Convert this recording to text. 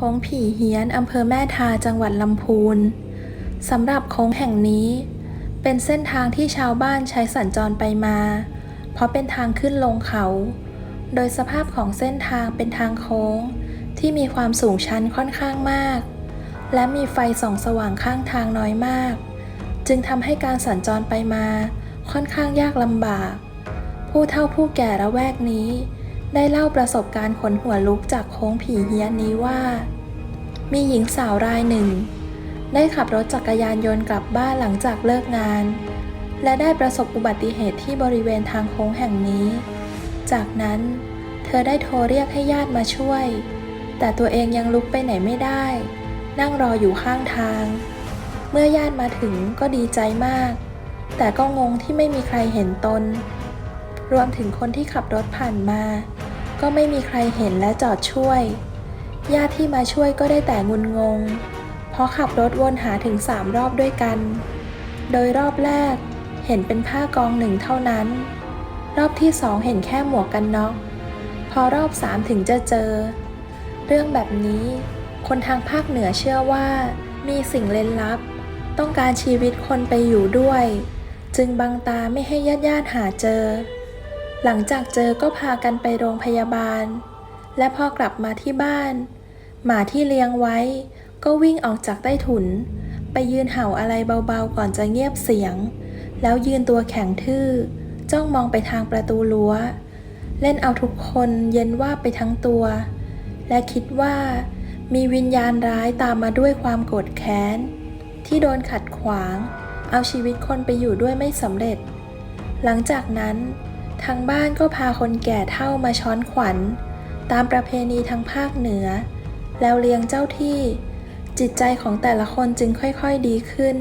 โค้งผีเฮียนอำเภอแม่ทาจังหวัดลำพูนสำหรับโค้งแห่งนี้ เป็นเส้นทางที่ชาวบ้านใช้สัญจรไปมา เพราะเป็นทางขึ้นลงเขา โดยสภาพของเส้นทางเป็นทางโค้ง ที่มีความสูงชันค่อนข้างมาก และมีไฟส่องสว่างข้างทางน้อยมาก จึงทำให้การสัญจรไปมา ค่อนข้างยากลำบาก ผู้เฒ่าผู้แก่ละแวกนี้ ได้เล่าประสบการณ์ขนหัวลุกจากโค้งผีเฮี้ยนนี้ว่า มีหญิงสาวรายหนึ่ง ได้ขับรถจักรยานยนต์กลับบ้านหลังจากเลิกงาน และได้ประสบอุบัติเหตุที่บริเวณทางโค้งแห่งนี้ จากนั้น เธอได้โทรเรียกให้ญาติมาช่วย แต่ตัวเองยังลุกไปไหนไม่ได้ นั่งรออยู่ข้างทาง เมื่อญาติมาถึงก็ดีใจมาก แต่ก็งงที่ไม่มีใครเห็นตนรวมถึงคนที่ขับรถผ่านมา ก็ไม่มีใครเห็นและจอดช่วย ญาติที่มาช่วยก็ได้แต่งุนงง เพราะขับรถวนหาถึงสามรอบด้วยกัน โดยรอบแรกเห็นเป็นผ้ากองหนึ่งเท่านั้น รอบที่สองเห็นแค่หมวกกันน็อก พอรอบสามถึงจะเจอ เรื่องแบบนี้ คนทางภาคเหนือเชื่อว่า มีสิ่งเล่นลับ ต้องการชีวิตคนไปอยู่ด้วย จึงบังตาไม่ให้ญาติญาติๆหาเจอ หลังจากเจอก็พากันไปโรงพยาบาล และพอกลับมาที่บ้าน หมาที่เลี้ยงไว้ ก็วิ่งออกจากใต้ถุน ไปยืนเห่าอะไรเบาๆก่อนจะเงียบเสียง แล้วยืนตัวแข็งทื่อ จ้องมองไปทางประตูรั้ว เล่นเอาทุกคนเย็นว่าไปทั้งตัว และคิดว่า มีวิญญาณร้ายตามมาด้วยความโกรธแค้น ที่โดนขัดขวาง เอาชีวิตคนไปอยู่ด้วยไม่สำเร็จ หลังจากนั้น ทางบ้านก็พาคนแก่เท่ามาช้อนขวัญ ตามประเพณีทางภาคเหนือ แล้วเลี้ยงเจ้าที่ จิตใจของแต่ละคนจึงค่อยๆดีขึ้น